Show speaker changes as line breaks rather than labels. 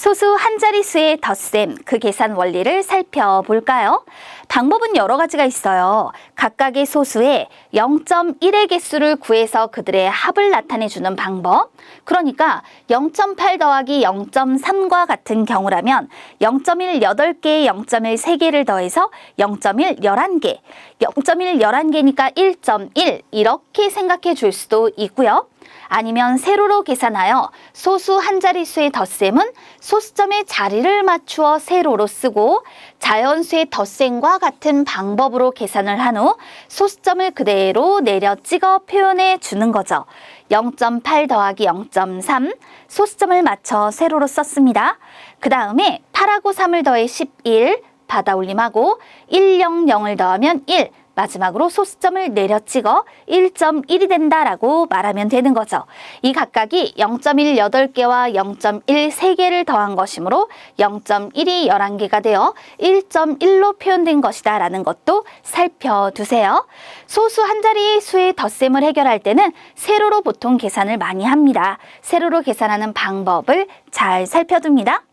소수 한 자릿수의 덧셈, 그 계산 원리를 살펴볼까요? 방법은 여러 가지가 있어요. 각각의 소수의 0.1의 개수를 구해서 그들의 합을 나타내주는 방법. 그러니까 0.8 더하기 0.3과 같은 경우라면 0.1 8개에 0.1 3개를 더해서 0.1 11개, 0.1 11개니까 1.1 이렇게 생각해 줄 수도 있고요. 아니면 세로로 계산하여 소수 한 자릿수의 덧셈은 소수점의 자리를 맞추어 세로로 쓰고 자연수의 덧셈과 같은 방법으로 계산을 한 후 소수점을 그대로 내려 찍어 표현해 주는 거죠. 0.8 더하기 0.3 소수점을 맞춰 세로로 썼습니다. 그 다음에 8하고 3을 더해 11 받아 올림하고 1, 0, 0을 더하면 1 마지막으로 소수점을 내려 찍어 1.1이 된다라고 말하면 되는 거죠. 이 각각이 0.1 8개와 0.1 3개를 더한 것이므로 0.1이 11개가 되어 1.1로 표현된 것이다 라는 것도 살펴두세요. 소수 한 자리의 수의 덧셈을 해결할 때는 세로로 보통 계산을 많이 합니다. 세로로 계산하는 방법을 잘 살펴둡니다.